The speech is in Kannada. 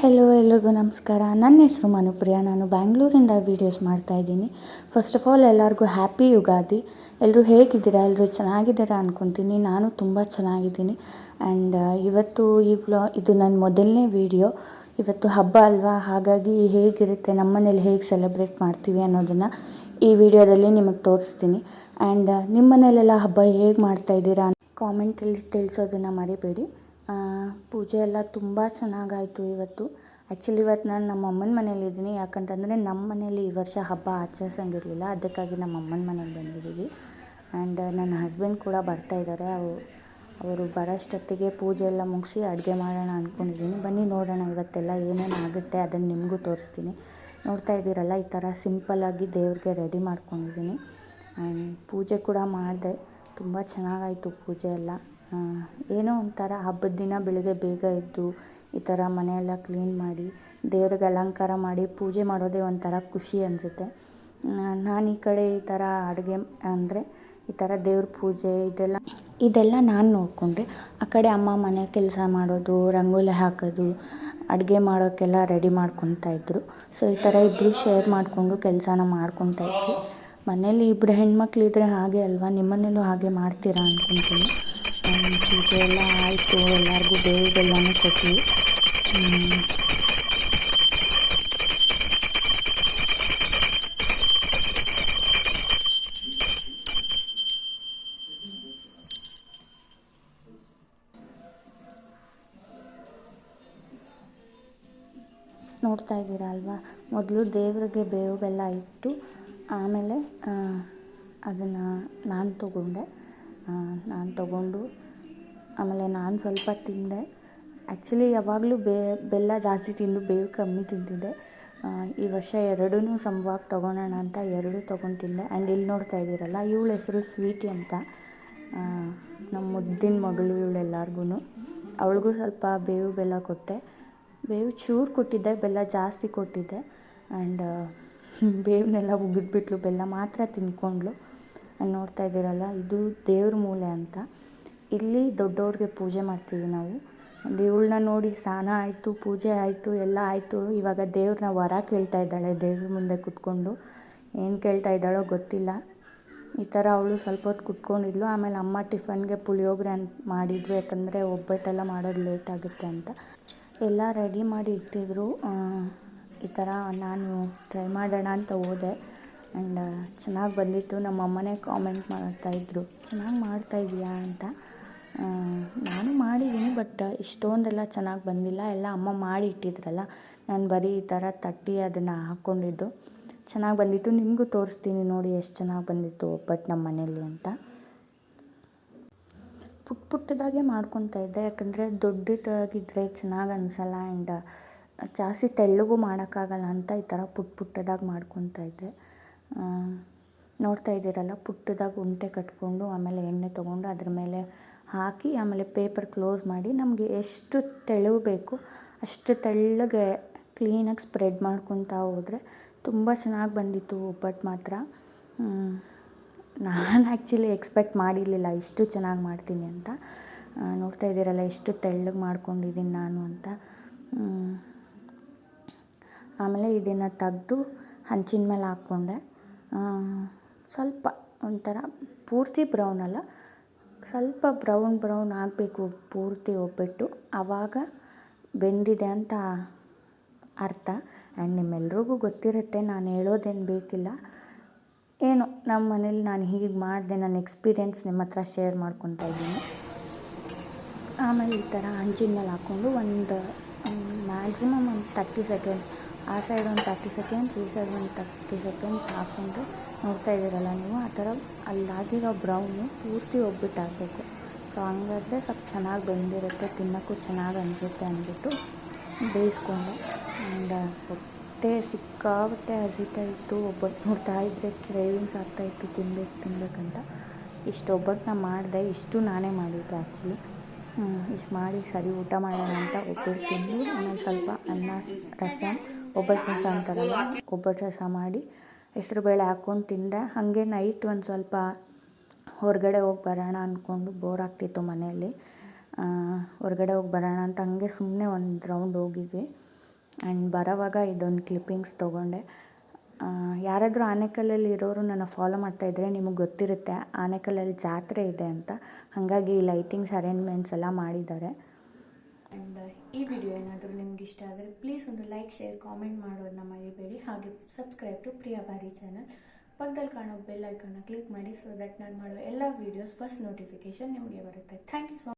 ನಮಸ್ಕಾರ. ನನ್ನ ಹೆಸರು ಮನುಪ್ರಿಯ. ನಾನು ಬ್ಯಾಂಗ್ಳೂರಿಂದ ವೀಡಿಯೋಸ್ ಮಾಡ್ತಾಯಿದ್ದೀನಿ ಫಸ್ಟ್ ಆಫ್ ಆಲ್ ಎಲ್ಲರಿಗೂ ಹ್ಯಾಪಿ ಯುಗಾದಿ. ಎಲ್ಲರೂ ಹೇಗಿದ್ದೀರಾ? ಎಲ್ಲರೂ ಚೆನ್ನಾಗಿದ್ದೀರಾ ಅಂದ್ಕೊತೀನಿ ನಾನು ತುಂಬ ಚೆನ್ನಾಗಿದ್ದೀನಿ. ಆ್ಯಂಡ್ ಇವತ್ತು ಈ ವ್ಲಾ ಇದು ನನ್ನ ಮೊದಲನೇ ವೀಡಿಯೋ ಇವತ್ತು ಹಬ್ಬ ಅಲ್ವಾ? ಹಾಗಾಗಿ ಹೇಗಿರುತ್ತೆ? ನಮ್ಮ ಮನೇಲಿ ಹೇಗೆ ಸೆಲೆಬ್ರೇಟ್ ಮಾಡ್ತೀವಿ ಅನ್ನೋದನ್ನು ಈ ವಿಡಿಯೋದಲ್ಲಿ ನಿಮಗೆ ತೋರಿಸ್ತೀನಿ. ಆ್ಯಂಡ್ ನಿಮ್ಮ ಮನೇಲೆಲ್ಲ ಹಬ್ಬ ಹೇಗೆ ಮಾಡ್ತಾಯಿದ್ದೀರಾ ಕಾಮೆಂಟಲ್ಲಿ ತಿಳಿಸೋದನ್ನು ಮರಿಬೇಡಿ. ಪೂಜೆ ಎಲ್ಲ ತುಂಬ ಚೆನ್ನಾಗಾಯಿತು ಇವತ್ತು. ಆ್ಯಕ್ಚುಲಿ ಇವತ್ತು ನಾನು ನಮ್ಮ ಅಮ್ಮನ ಮನೇಲಿದ್ದೀನಿ ಯಾಕಂತಂದರೆ ನಮ್ಮ ಮನೇಲಿ ಈ ವರ್ಷ ಹಬ್ಬ ಆಚರಿಸಂಗಿರಲಿಲ್ಲ. ಅದಕ್ಕಾಗಿ ನಮ್ಮ ಅಮ್ಮನ ಮನೆಗೆ ಬಂದಿದ್ದೀವಿ. ಆ್ಯಂಡ್ ನನ್ನ ಹಸ್ಬೆಂಡ್ ಕೂಡ ಬರ್ತಾ ಇದ್ದಾರೆ. ಅವು, ಅವರು ಬರೋಷ್ಟೊತ್ತಿಗೆ ಪೂಜೆ ಎಲ್ಲ ಮುಗಿಸಿ ಅಡುಗೆ ಮಾಡೋಣ ಅಂದ್ಕೊಂಡಿದ್ದೀನಿ ಬನ್ನಿ ನೋಡೋಣ ಇವತ್ತೆಲ್ಲ ಏನೇನು ಆಗುತ್ತೆ ಅದನ್ನು ನಿಮಗೂ ತೋರಿಸ್ತೀನಿ. ನೋಡ್ತಾ ಇದ್ದೀರಲ್ಲ, ಈ ಥರ ಸಿಂಪಲ್ಲಾಗಿ ದೇವ್ರಿಗೆ ರೆಡಿ ಮಾಡ್ಕೊಂಡಿದ್ದೀನಿ. ಆ್ಯಂಡ್ ಪೂಜೆ ಕೂಡ ಮಾಡಿದೆ. ತುಂಬ ಚೆನ್ನಾಗಾಯಿತು ಪೂಜೆ ಎಲ್ಲ. ಏನೋ ಒಂಥರ ಹಬ್ಬದ ದಿನ ಬೆಳಗ್ಗೆ ಬೇಗ ಎದ್ದು ಈ ಥರ ಮನೆಯೆಲ್ಲ ಕ್ಲೀನ್ ಮಾಡಿ, ದೇವ್ರಿಗೆ ಅಲಂಕಾರ ಮಾಡಿ ಪೂಜೆ ಮಾಡೋದೇ ಒಂಥರ ಖುಷಿ ಅನಿಸುತ್ತೆ. ನಾನು ಈ ಕಡೆ ಈ ಥರ ಅಡುಗೆ ಅಂದರೆ ಈ ಥರ ದೇವ್ರ ಪೂಜೆ ಇದೆಲ್ಲ ಇದೆಲ್ಲ ನಾನು ನೋಡಿಕೊಂಡೆ ಆ ಕಡೆ ಅಮ್ಮ ಮನೆ ಕೆಲಸ ಮಾಡೋದು, ರಂಗೋಲಿ ಹಾಕೋದು, ಅಡುಗೆ ಮಾಡೋಕ್ಕೆಲ್ಲ ರೆಡಿ ಮಾಡ್ಕೊತಾ ಇದ್ದರು ಸೊ ಈ ಥರ ಇಬ್ಬರು ಶೇರ್ ಮಾಡಿಕೊಂಡು ಕೆಲಸನ ಮಾಡ್ಕೊತಾ ಇದ್ವಿ. ಮನೇಲಿ ಇಬ್ಬರು ಹೆಣ್ಮಕ್ಳು ಇದ್ದರೆ ಹಾಗೆ ಅಲ್ವಾ? ನಿಮ್ಮನೇಲೂ ಹಾಗೆ ಮಾಡ್ತೀರಾ ಅಂದ್ಕೊತೀನಿ. ಪೂಜೆ ಎಲ್ಲ ಆಯಿತು. ಎಲ್ಲರಿಗೂ ಬೇವು ಕೊಟ್ವಿ. ಹ್ಮ್. ನೋಡ್ತಾ ಇದ್ದೀರಾ ಅಲ್ವಾ? ಮೊದಲು ದೇವರಿಗೆ ಬೇವು ಬೆಲ್ಲ ಇಟ್ಟು ಆಮೇಲೆ ಅದನ್ನು ನಾನು ತೊಗೊಂಡೆ. ನಾನು ತಗೊಂಡು, ಆಮೇಲೆ ನಾನು ಸ್ವಲ್ಪ ತಿಂದೆ. ಆ್ಯಕ್ಚುಲಿ ಯಾವಾಗಲೂ ಬೇ, ಬೆಲ್ಲ ಜಾಸ್ತಿ ತಿಂದು ಬೇವು ಕಮ್ಮಿ ತಿಂತಿದ್ದೆ. ಈ ವರ್ಷ ಎರಡೂ ಸಮವಾಗಿ ತೊಗೊಳೋಣ ಅಂತ ಎರಡೂ ತೊಗೊಂಡು ತಿಂದೆ ಆ್ಯಂಡ್ ಇಲ್ಲಿ ನೋಡ್ತಾ ಇದ್ದೀರಲ್ಲ, ಇವಳ ಹೆಸರು ಸ್ವೀಟಿ ಅಂತ. ನಮ್ಮ ಮುದ್ದಿನ ಮಗಳು ಇವಳೆಲ್ಲರಿಗೂ ಅವಳಿಗೂ ಸ್ವಲ್ಪ ಬೇವು ಬೆಲ್ಲ ಕೊಟ್ಟೆ. ಬೇವು ಚೂರು ಕೊಟ್ಟಿದ್ದೆ, ಬೆಲ್ಲ ಜಾಸ್ತಿ ಕೊಟ್ಟಿದ್ದೆ. ಆ್ಯಂಡ್ ಬೇವನ್ನೆಲ್ಲ ಉಗಿದ್ಬಿಟ್ಲು, ಬೆಲ್ಲ ಮಾತ್ರ ಆ್ಯಂಡ್ ನೋಡ್ತಾ ಇದ್ದೀರಲ್ಲ, ಇದು ದೇವ್ರ ಮೂಲೆ ಅಂತ. ಇಲ್ಲಿ ದೊಡ್ಡವ್ರಿಗೆ ಪೂಜೆ ಮಾಡ್ತೀವಿ ನಾವು. ಇವಳನ್ನ ನೋಡಿ ಸ್ನಾನ ಆಯಿತು, ಪೂಜೆ ಆಯಿತು, ಎಲ್ಲ ಆಯಿತು. ಇವಾಗ ದೇವ್ರನ್ನ ವರ ಕೇಳ್ತಾ ಇದ್ದಾಳೆ, ದೇವ್ರ ಮುಂದೆ ಕುತ್ಕೊಂಡು. ಏನು ಕೇಳ್ತಾ ಇದ್ದಾಳೋ ಗೊತ್ತಿಲ್ಲ. ಈ ಥರ ಅವಳು ಸ್ವಲ್ಪ ಹೊತ್ತು ಕುತ್ಕೊಂಡಿದ್ಲು. ಆಮೇಲೆ ಅಮ್ಮ ಟಿಫನ್ಗೆ ಪುಳಿಯೋಗ್ರೆ ಅಂತ ಮಾಡಿದ್ರು, ಯಾಕಂದರೆ ಒಬ್ಬಟ್ಟೆಲ್ಲ ಮಾಡೋದು ಲೇಟ್ ಆಗುತ್ತೆ ಅಂತ. ಎಲ್ಲ ರೆಡಿ ಮಾಡಿ ಇಟ್ಟಿದ್ರು. ಈ ಥರ ನಾನು ಟ್ರೈ ಮಾಡೋಣ ಅಂತ ಹೋದೆ. ಆ್ಯಂಡ್ ಚೆನ್ನಾಗಿ ಬಂದಿತ್ತು. ನಮ್ಮ ಅಮ್ಮನೇ ಕಾಮೆಂಟ್ ಮಾಡ್ತಾಯಿದ್ರು ಚೆನ್ನಾಗಿ ಮಾಡ್ತಾಯಿದ್ದೀಯಾ ಅಂತ. ನಾನು ಮಾಡಿದ್ದೀನಿ, ಬಟ್ ಇಷ್ಟೊಂದೆಲ್ಲ ಚೆನ್ನಾಗಿ ಬಂದಿಲ್ಲ. ಎಲ್ಲ ಅಮ್ಮ ಮಾಡಿ ಇಟ್ಟಿದ್ರಲ್ಲ ನಾನು ಬರೀ ಈ ಥರ ತಟ್ಟಿ ಅದನ್ನು ಹಾಕ್ಕೊಂಡಿದ್ದು. ಚೆನ್ನಾಗಿ ಬಂದಿತ್ತು. ನಿಮಗೂ ತೋರಿಸ್ತೀನಿ ನೋಡಿ ಎಷ್ಟು ಚೆನ್ನಾಗಿ ಬಂದಿತ್ತು ಒಬ್ಬಟ್ಟು ನಮ್ಮ ಮನೇಲಿ ಅಂತ. ಪುಟ್ಟ ಪುಟ್ಟದಾಗೆ ಮಾಡ್ಕೊತಾ ಇದ್ದೆ. ಯಾಕಂದರೆ ದೊಡ್ಡದಾಗಿದ್ದರೆ ಚೆನ್ನಾಗಿ ಅನಿಸಲ್ಲ. ಆ್ಯಂಡ್ ಜಾಸ್ತಿ ತೆಳ್ಳಗೂ ಮಾಡೋಕ್ಕಾಗಲ್ಲ ಅಂತ ಈ ಥರ ಪುಟ್ಟ ಪುಟ್ಟದಾಗಿ ಮಾಡ್ಕೊತಾ ಇದ್ದೆ. ನೋಡ್ತಾ ಇದ್ದೀರಲ್ಲ, ಪುಟ್ಟದಾಗಿ ಉಂಟೆ ಕಟ್ಕೊಂಡು ಆಮೇಲೆ ಎಣ್ಣೆ ತೊಗೊಂಡು ಅದ್ರ ಮೇಲೆ ಹಾಕಿ ಆಮೇಲೆ ಪೇಪರ್ ಕ್ಲೋಸ್ ಮಾಡಿ ನಮಗೆ ಎಷ್ಟು ತೆಳು ಬೇಕು ಅಷ್ಟು ತೆಳ್ಳಗೆ ಕ್ಲೀನಾಗಿ ಸ್ಪ್ರೆಡ್ ಮಾಡ್ಕೊತಾ ಹೋದರೆ ತುಂಬ ಚೆನ್ನಾಗಿ ಬಂದಿತ್ತು ಒಬ್ಬಟ್ಟು ಮಾತ್ರ. ನಾನು ಆ್ಯಕ್ಚುಲಿ ಎಕ್ಸ್ಪೆಕ್ಟ್ ಮಾಡಿರಲಿಲ್ಲ ಇಷ್ಟು ಚೆನ್ನಾಗಿ ಮಾಡ್ತೀನಿ ಅಂತ. ನೋಡ್ತಾ ಇದ್ದೀರಲ್ಲ, ಎಷ್ಟು ತೆಳ್ಳಗೆ ಮಾಡ್ಕೊಂಡಿದ್ದೀನಿ ನಾನು ಅಂತ. ಆಮೇಲೆ ಇದನ್ನು ತೆಗ್ದು ಹಂಚಿನ ಮೇಲೆ ಹಾಕ್ಕೊಂಡೆ. ಸ್ವಲ್ಪ ಒಂಥರ ಪೂರ್ತಿ ಬ್ರೌನ್ ಅಲ್ಲ, ಸ್ವಲ್ಪ ಬ್ರೌನ್ ಬ್ರೌನ್ ಆಗಬೇಕು ಪೂರ್ತಿ ಒಬ್ಬಟ್ಟು. ಆವಾಗ ಬೆಂದಿದೆ ಅಂತ ಅರ್ಥ. ಆ್ಯಂಡ್ ನಿಮ್ಮೆಲ್ರಿಗೂ ಗೊತ್ತಿರುತ್ತೆ, ನಾನು ಹೇಳೋದೇನು ಬೇಕಿಲ್ಲ. ಏನು ನಮ್ಮ ಮನೇಲಿ ನಾನು ಹೀಗೆ ಮಾಡಿದೆ ನನ್ನ ಎಕ್ಸ್ಪೀರಿಯೆನ್ಸ್ ನಿಮ್ಮ ಹತ್ರ ಶೇರ್ ಮಾಡ್ಕೊತಾ ಇದ್ದೀನಿ. ಆಮೇಲೆ ಈ ಥರ ಹಂಚಿನ ಮೇಲೆ ಹಾಕ್ಕೊಂಡು ಒಂದು ಮ್ಯಾಕ್ಸಿಮಮ್ ಒಂದು ತರ್ಟಿ ಸೆಕೆಂಡ್ಸ್ ಆ ಸೈಡ್ ಒಂದು ತರ್ಟಿ ಸೆಕೆಂಡ್ಸ್ ಈ ಸೈಡ್ ಒಂದು ತರ್ಟಿ ಸೆಕೆಂಡ್ಸ್ ಹಾಕ್ಕೊಂಡು ನೋಡ್ತಾ ಇದ್ದೀರಲ್ಲ ನೀವು? ಆ ಥರ ಅಲ್ಲಾಗಿರೋ ಬ್ರೌನು ಪೂರ್ತಿ ಒಬ್ಬಿಟ್ಟು ಹಾಕಬೇಕು. ಸೊ ಹಂಗಾದ್ರೆ ಸ್ವಲ್ಪ ಚೆನ್ನಾಗಿ ಬೆಂದಿರುತ್ತೆ, ತಿನ್ನೋಕ್ಕೂ ಚೆನ್ನಾಗಿ ಅನಿಸುತ್ತೆ ಅಂದ್ಬಿಟ್ಟು ಬೇಯಿಸ್ಕೊಂಡು ಆ್ಯಂಡ್ ಹೊಟ್ಟೆ ಸಿಕ್ಕಾಪಟ್ಟೆ ಹಸಿತಾ ಇತ್ತು. ಒಬ್ಬಟ್ಟು ನೋಡ್ತಾ ಇದ್ದರೆ ಕ್ರೇವಿಂಗ್ಸ್ ಆಗ್ತಾಯಿತ್ತು ತಿನ್ಬೇಕು, ತಿನ್ಬೇಕಂತ. ಇಷ್ಟು ಒಬ್ಬಟ್ಟನ್ನ ಮಾಡಿದೆ, ಇಷ್ಟು ನಾನೇ ಮಾಡಿದ್ದು ಆ್ಯಕ್ಚುಲಿ ಇಷ್ಟು ಮಾಡಿ ಸರಿ ಊಟ ಮಾಡೋಣ ಅಂತ ಒಬ್ಬಟ್ಟು ತಿಂದು ಆಮೇಲೆ ಸ್ವಲ್ಪ ಅನ್ನ, ರಸ ಒಬ್ಬಟ್ಟು ರಸ ಅಂತಾರಲ್ಲ ಒಬ್ಬಟ್ಟು ರಸ ಮಾಡಿ ಹೆಸ್ರುಬೇಳೆ ಹಾಕ್ಕೊಂಡು ತಿಂದೆ. ಹಾಗೆ ನೈಟ್ ಒಂದು ಸ್ವಲ್ಪ ಹೊರಗಡೆ ಹೋಗಿ ಬರೋಣ ಅಂದ್ಕೊಂಡು ಬೋರ್ ಆಗ್ತಿತ್ತು ಮನೆಯಲ್ಲಿ. ಹೊರಗಡೆ ಹೋಗಿ ಬರೋಣ ಅಂತ ಹಂಗೆ ಸುಮ್ಮನೆ ಒಂದು ರೌಂಡ್ ಹೋಗಿದ್ವಿ. ಆ್ಯಂಡ್ ಬರೋವಾಗ ಇದೊಂದು ಕ್ಲಿಪ್ಪಿಂಗ್ಸ್ ತೊಗೊಂಡೆ. ಯಾರಾದರೂ ಆನೆಕಲ್ಲಲ್ಲಿ ಇರೋರು ನನ್ನ ಫಾಲೋ ಮಾಡ್ತಾಯಿದ್ರೆ ನಿಮಗೆ ಗೊತ್ತಿರುತ್ತೆ, ಆನೆಕಲ್ಲಲ್ಲಿ ಜಾತ್ರೆ ಇದೆ ಅಂತ. ಹಾಗಾಗಿ ಲೈಟಿಂಗ್ಸ್ ಅರೇಂಜ್ಮೆಂಟ್ಸ್ ಎಲ್ಲ ಮಾಡಿದ್ದಾರೆ. ಆ್ಯಂಡ್ ಈ ವಿಡಿಯೋ ಏನಾದರೂ ನಿಮ್ಗೆ ಇಷ್ಟ ಆದರೆ ಪ್ಲೀಸ್ ಒಂದು ಲೈಕ್ ಶೇರ್ ಕಾಮೆಂಟ್ ಮಾಡೋದನ್ನ ಮರಿಬೇಡಿ. ಹಾಗೆ ಸಬ್ಸ್ಕ್ರೈಬ್ ಟು ಪ್ರಿಯಾ ಬಾರಿ ಚಾನಲ್ ಪಕ್ಕದಲ್ಲಿ ಕಾಣೋ ಬೆಲ್ ಐಕನ್ನ ಕ್ಲಿಕ್ ಮಾಡಿ ಸೊ ದಟ್ ನಾನು ಮಾಡೋ ಎಲ್ಲ ವೀಡಿಯೋಸ್ ಫಸ್ಟ್ ನೋಟಿಫಿಕೇಶನ್ ನಿಮಗೆ ಬರುತ್ತೆ. Thank you so